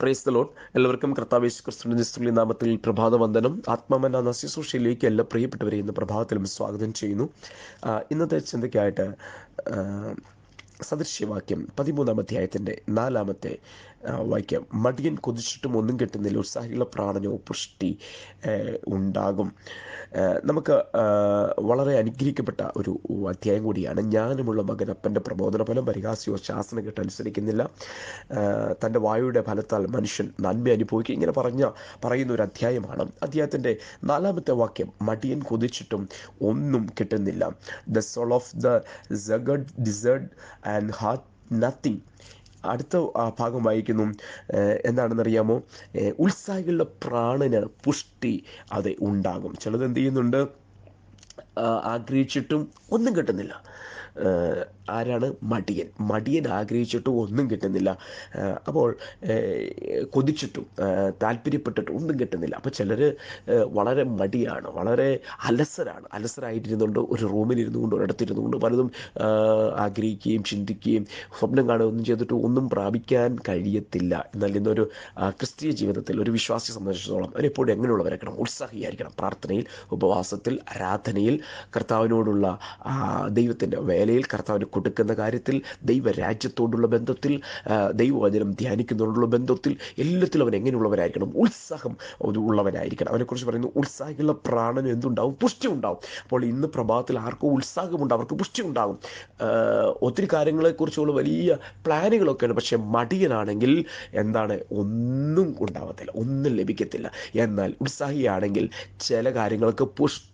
Praise the load എല്ലാവർക്കും കർത്താവേശ് ക്രിസ്തുവിന്റെ നാമത്തിൽ പ്രഭാത വന്ദനം ആത്മാമന നസ്യസൂഷയിലേക്ക് എല്ലാ പ്രിയപ്പെട്ടവരെ ഇന്ന് പ്രഭാതത്തിലും സ്വാഗതം ചെയ്യുന്നു. ഇന്നത്തെ ചിന്തയ്ക്കായിട്ട് സദൃശ്യവാക്യം പതിമൂന്നാം അധ്യായത്തിന്റെ നാലാമത്തെ വാക്യം മടിയൻ കൊതിച്ചിട്ടും ഒന്നും കിട്ടുന്നില്ല. ഉത്സാഹികളുടെ പ്രാണനോ പുഷ്ടി ഉണ്ടാകും. നമുക്ക് വളരെ അനുഗ്രഹിക്കപ്പെട്ട ഒരു അധ്യായം കൂടിയാണ്. ഞാനുമുള്ള മകൻ അപ്പന്റെ പ്രബോധന ഫലം പരിഹാസ്യോ ശാസന കേട്ട് അനുസരിക്കുന്നില്ല. തന്റെ വായുടെ ഫലത്താൽ മനുഷ്യൻ നന്മ അനുഭവിക്കുക ഇങ്ങനെ പറഞ്ഞ പറയുന്ന ഒരു അധ്യായമാണ്. അധ്യായത്തിന്റെ നാലാമത്തെ വാക്യം മടിയൻ കൊതിച്ചിട്ടും ഒന്നും കിട്ടുന്നില്ല. The soul of the sluggard desired and hath nothing അടുത്ത ഭാഗം വായിക്കുന്നു. എന്താണെന്നറിയാമോ? ഉത്സാഹികളുടെ പ്രാണന് പുഷ്ടി അത് ഉണ്ടാകും. ചിലത് എന്ത് ചെയ്യുന്നുണ്ട്? ആഗ്രഹിച്ചിട്ടും ഒന്നും കിട്ടുന്നില്ല. ആരാണ്? മടിയൻ. മടിയൻ ആഗ്രഹിച്ചിട്ടും ഒന്നും കിട്ടുന്നില്ല. അപ്പോൾ കൊതിച്ചിട്ടും താല്പര്യപ്പെട്ടിട്ടും ഒന്നും കിട്ടുന്നില്ല. അപ്പോൾ ചിലർ വളരെ മടിയാണ്. വളരെ അലസരാണ്. അലസരായിട്ടിരുന്നുകൊണ്ട് ഒരു റൂമിലിരുന്നു കൊണ്ട് ഒരിടത്തിരുന്നു കൊണ്ട് പലതും ആഗ്രഹിക്കുകയും ചിന്തിക്കുകയും സ്വപ്നം കാണുകയൊന്നും ചെയ്തിട്ട് ഒന്നും പ്രാപിക്കാൻ കഴിയത്തില്ല. എന്നാൽ ഇന്നൊരു ക്രിസ്തീയ ജീവിതത്തിൽ ഒരു വിശ്വാസിയെ സംബന്ധിച്ചിടത്തോളം അവരെപ്പോഴും എങ്ങനെയുള്ളവരായിരിക്കണം ഉത്സാഹിയായിരിക്കണം. പ്രാർത്ഥനയിൽ ഉപവാസത്തിൽ ആരാധനയിൽ കർത്താവിനോടുള്ള ദൈവത്തിന്റെ വേലയിൽ കർത്താവിന് കൊടുക്കുന്ന കാര്യത്തിൽ ദൈവരാജ്യത്തോടുള്ള ബന്ധത്തിൽ ദൈവവചനം ധ്യാനിക്കുന്നതോടുള്ള ബന്ധത്തിൽ എല്ലാത്തിലും അവൻ എങ്ങനെയുള്ളവരായിരിക്കണം ഉത്സാഹം ഉള്ളവനായിരിക്കണം. അവനെക്കുറിച്ച് പറയുന്നു ഉത്സാഹമുള്ള പ്രാണന് എന്തുണ്ടാവും? പുഷ്ടി ഉണ്ടാവും അപ്പോൾ ഇന്ന് പ്രഭാതത്തിൽ ആർക്കും ഉത്സാഹമുണ്ട് അവർക്ക് പുഷ്ടി ഉണ്ടാകും ഒത്തിരി കാര്യങ്ങളെക്കുറിച്ചുള്ള വലിയ പ്ലാനുകളൊക്കെയാണ്. പക്ഷേ മടിയനാണെങ്കിൽ എന്താണ്? ഒന്നും ഉണ്ടാവത്തില്ല ഒന്നും ലഭിക്കത്തില്ല. എന്നാൽ ഉത്സാഹിയാണെങ്കിൽ ചില കാര്യങ്ങൾക്ക് പുഷ്ടി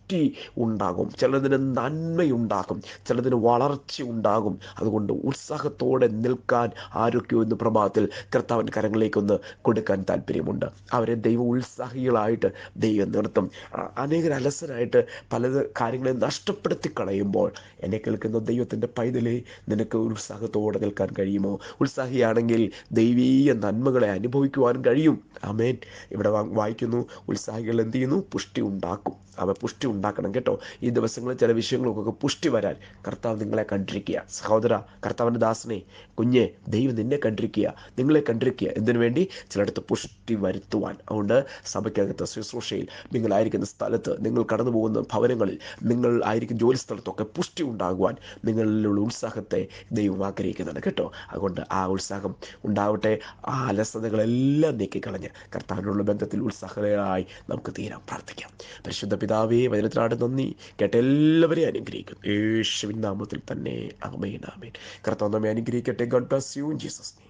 ഉണ്ടാകും. ചിലതിന് നന്മയുണ്ടാകും. ചിലതിന് വളർച്ച ഉണ്ടാകും. അതുകൊണ്ട് ഉത്സാഹത്തോടെ നിൽക്കാൻ ആരൊക്കെയോ എന്ന പ്രഭാതത്തിൽ കർത്താവിന്റെ കരങ്ങളിലേക്കൊന്ന് കൊടുക്കാൻ താല്പര്യമുണ്ട്. അവരെ ദൈവ ഉത്സാഹികളായിട്ട് ദൈവം നിർത്തും. അനേകർ അലസരായിട്ട് പല കാര്യങ്ങളെ നഷ്ടപ്പെടുത്തി കളയുമ്പോൾ എന്നെ കേൾക്കുന്ന ദൈവത്തിന്റെ പൈതലേ നിനക്ക് ഉത്സാഹത്തോടെ നിൽക്കാൻ കഴിയുമോ? ഉത്സാഹിയാണെങ്കിൽ ദൈവീയ നന്മകളെ അനുഭവിക്കുവാനും കഴിയും. അമേൻ ഇവിടെ വായിക്കുന്നു. ഉത്സാഹികൾ എന്ത് ചെയ്യുന്നു? പുഷ്ടി ഉണ്ടാക്കും. അവ പുഷ്ടി ഉണ്ടാക്കണം കേട്ടോ. ഈ ദിവസങ്ങളിൽ ചില വിഷയങ്ങൾക്കൊക്കെ പുഷ്ടി വരാൻ കർത്താവ് നിങ്ങളെ കണ്ടിരിക്കുക. സഹോദര കർത്താവിന്റെ ദാസനെ കുഞ്ഞെ ദൈവം നിന്നെ കണ്ടിരിക്കുക. നിങ്ങളെ കണ്ടിരിക്കുക. എന്തിനു വേണ്ടി? ചിലയിടത്ത് പുഷ്ടി വരുത്തുവാൻ. അതുകൊണ്ട് സഭയ്ക്കകത്ത് ശുശ്രൂഷയിൽ നിങ്ങളായിരിക്കുന്ന സ്ഥലത്ത് നിങ്ങൾ കടന്നു പോകുന്ന ഭവനങ്ങളിൽ നിങ്ങൾ ആയിരിക്കും ജോലി സ്ഥലത്തൊക്കെ പുഷ്ടി ഉണ്ടാകുവാൻ നിങ്ങളിലുള്ള ഉത്സാഹത്തെ ദൈവം ആഗ്രഹിക്കുന്നുണ്ട് കേട്ടോ. അതുകൊണ്ട് ആ ഉത്സാഹം ഉണ്ടാവട്ടെ. ആ അലസതകളെല്ലാം നീക്കിക്കളഞ്ഞ് കർത്താവിനുള്ള ബന്ധത്തിൽ ഉത്സാഹമായി നമുക്ക് തീരാൻ പ്രാർത്ഥിക്കാം. പരിശുദ്ധ പിതാവേ വചനത്തിനാട് നന്ദി. കേട്ട എല്ലാവരെയും അനുഗ്രഹിക്കുന്നു. യേശുവിൻ നാമത്തിൽ തന്നെ. അമേൻ ആമേൻ. കർത്താവ് നമ്മെ അനുഗ്രഹിക്കട്ടെ. God bless you Jesus